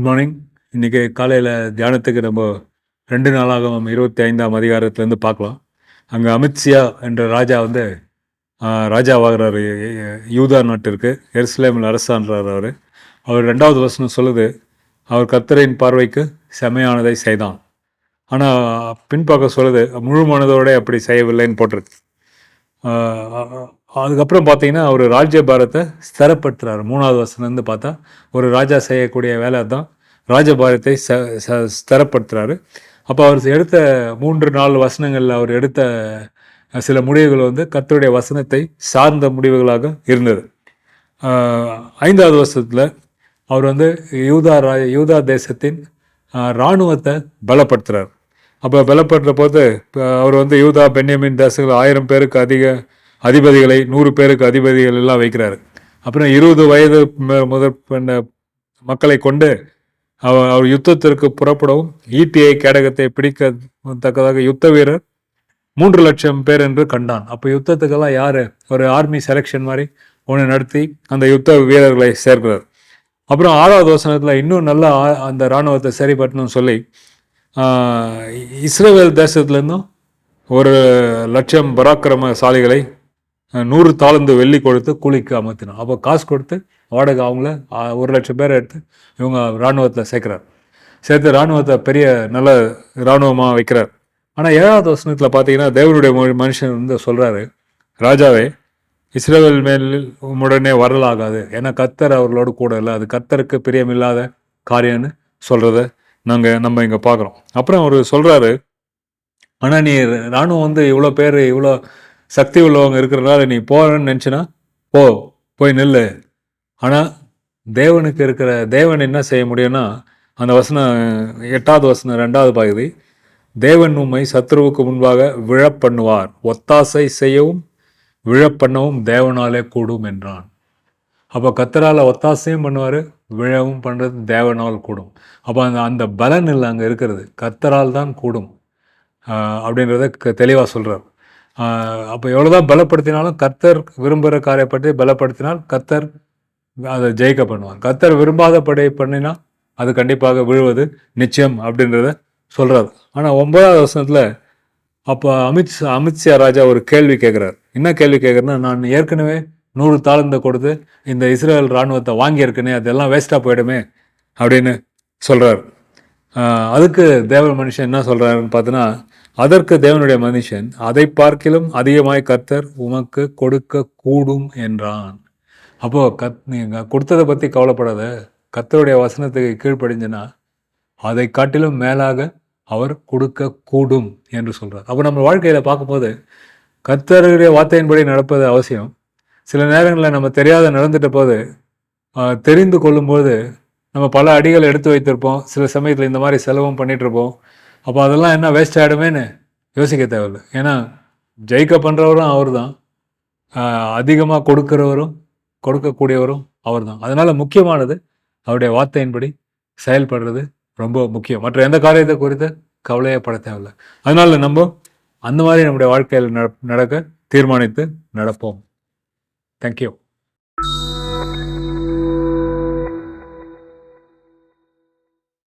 Good morning இன்றைக்கி காலையில் தியானத்துக்கு நம்ம ரெண்டு நாளாக இருபத்தி ஐந்தாம் அதிகாரத்துலேருந்து பார்க்கலாம். அங்கே அமித்ஷியா என்ற ராஜா வந்து ராஜா ராஜாவாகிறாரு யூதா நாட்டிற்கு எருசலேமில் அரசான்றார் அவர். அவர் ரெண்டாவது வசனம் சொல்லுது அவர் கர்த்தரின் பார்வைக்கு செமையானதை செய்தான். ஆனால் பின்பாக்க சொல்லுது முழு மனதோட அப்படி செய்யவில்லைன்னு போட்டிருக்கு. அதுக்கப்புறம் பார்த்தீங்கன்னா அவர் ராஜ்ய பாரத்தை ஸ்திரப்படுத்துறாரு. மூணாவது வசனம்னு பார்த்தா ஒரு ராஜா செய்யக்கூடிய வேலை தான் ராஜபாரத்தை ச ச அப்போ அவர் எடுத்த மூன்று நாலு வசனங்களில் அவர் எடுத்த சில முடிவுகள் வந்து கத்தருடைய வசனத்தை சார்ந்த முடிவுகளாக இருந்தது. ஐந்தாவது வருஷத்தில் அவர் வந்து யூதா ரா யூதா தேசத்தின் இராணுவத்தை பலப்படுத்துறார். அப்போ பலப்படுற போது அவர் வந்து யூதா பென்யமின் தேசங்கள் ஆயிரம் பேருக்கு அதிக அதிபதிகளை நூறு பேருக்கு அதிபதிகள் எல்லாம் வைக்கிறாரு. அப்புறம் இருபது வயது முதற் மக்களை கொண்டு அவர் அவர் யுத்தத்திற்கு புறப்படவும் ஈட்டியை கேடகத்தை பிடிக்க தக்கதாக யுத்த வீரர் மூன்று லட்சம் பேர் என்று கண்டான். அப்போ யுத்தத்துக்கெல்லாம் யார்? ஒரு ஆர்மி செலெக்ஷன் மாதிரி ஒன்று நடத்தி அந்த யுத்த வீரர்களை சேர்க்கிறார். அப்புறம் ஆறாவது வசனத்தில் இன்னும் நல்லா அந்த இராணுவத்தை சரிபட்டணும்னு சொல்லி இஸ்ரேல் தேசத்துலேருந்தும் ஒரு லட்சம் பராக்கிரமசாலிகளை நூறு தாளந்து வெள்ளி கொடுத்து கூலிக்கு அமர்த்தினான். அப்போ காசு கொடுத்து வாடகை அவங்கள ஒரு லட்சம் பேரை எடுத்து இவங்க இராணுவத்தில் சேர்க்குறார். சேர்த்து இராணுவத்தை பெரிய நல்ல இராணுவமாக வைக்கிறார். ஆனால் ஏழாவது வசனத்தில் பார்த்தீங்கன்னா தேவனுடைய மொழி- மனுஷன் வந்து சொல்கிறாரு ராஜாவே இஸ்ரேல் மேல் உடனே வரலாகாது. ஏன்னா கத்தர் அவர்களோடு கூட இல்லை. அது கத்தருக்கு பிரியமில்லாத காரியம்னு சொல்கிறத நாங்கள் நம்ம இங்கே பார்க்குறோம் அப்புறம் அவர் சொல்கிறாரு ஆனால் நீ ராணுவம் வந்து இவ்வளோ பேர் இவ்வளோ சக்தி உள்ளவங்க இருக்கிறனால நீ போகிறேன்னு நினச்சினா போ போய் நில்லு. ஆனால் தேவனுக்கு இருக்கிற தேவன் என்ன செய்ய முடியும்னா அந்த வசனம் எட்டாவது வசனம் ரெண்டாவது பகுதி தேவன் உண்மை சத்ருவுக்கு முன்பாக விழப்பண்ணுவார். ஒத்தாசை செய்யவும் விழப்பண்ணவும் தேவனாலே கூடும் என்றான். அப்போ கத்தரால் ஒத்தாசையும் பண்ணுவார் விழவும் பண்ணுறது தேவனால் கூடும். அப்போ அந்த அந்த பலன் இல்லை அங்கே இருக்கிறது கத்தரால் தான் கூடும். அப்படின்றத தெளிவாக சொல்கிறார் அப்போ எவ்வளோதான் பலப்படுத்தினாலும் கர்த்தர் விரும்புகிற காரியப்பட்டு பலப்படுத்தினால் கர்த்தர் அதை ஜெயிக்க பண்ணுவார். கர்த்தர் விரும்பாத படை பண்ணினா அது கண்டிப்பாக விழுவது நிச்சயம் அப்படின்றத சொல்கிறார் ஆனால் ஒன்பதாவது வருஷத்தில் அப்போ அமித் அமித்ஷா ராஜா ஒரு கேள்வி கேட்குறார் என்ன கேள்வி கேட்குறேன்னா நான் ஏற்கனவே நூறு தாளந்த கொடுத்து இந்த இஸ்ரேல் இராணுவத்தை வாங்கியிருக்கேனே அதெல்லாம் வேஸ்ட்டாக போயிடுமே அப்படின்னு சொல்கிறார் அதுக்கு தேவ மனுஷன் என்ன சொல்கிறாருன்னு பார்த்தோன்னா அதற்கு தேவனுடைய மனுஷன் அதை பார்க்கிலும் அதிகமாய் கர்த்தர் உமக்கு கொடுக்க கூடும் என்றான். அப்போது கத் நீங்கள் கொடுத்ததை பற்றி கவலைப்படாத. கர்த்தருடைய வசனத்துக்கு கீழ்ப்படிஞ்சுன்னா அதை காட்டிலும் மேலாக அவர் கொடுக்க கூடும் என்று சொல்கிறார் அப்போ நம்ம வாழ்க்கையில் பார்க்கும்போது கர்த்தருடைய வார்த்தையின்படி நடப்பது அவசியம். சில நேரங்களில் நம்ம தெரியாத நடந்துட்ட போது தெரிந்து கொள்ளும்போது நம்ம பல அடிகள் எடுத்து வைத்திருப்போம். சில சமயத்தில் இந்த மாதிரி செலவும் பண்ணிகிட்ருப்போம் இருப்போம் அப்போ அதெல்லாம் என்ன வேஸ்ட் ஆகிடுமேன்னு யோசிக்க தேவையில்லை. ஏன்னா ஜெயிக்க பண்ணுறவரும் அவர் தான் அதிகமாக கொடுக்குறவரும் கொடுக்கக்கூடியவரும் அவர் தான் அதனால் முக்கியமானது அவருடைய வார்த்தையின்படி செயல்படுறது ரொம்ப முக்கியம். மற்ற எந்த காரியத்தை குறித்து கவலையே பட தேவையில்லை. அதனால நம்ம அந்த மாதிரி நம்முடைய வாழ்க்கையில் நட- நடக்க தீர்மானித்து நடப்போம். தேங்க்யூ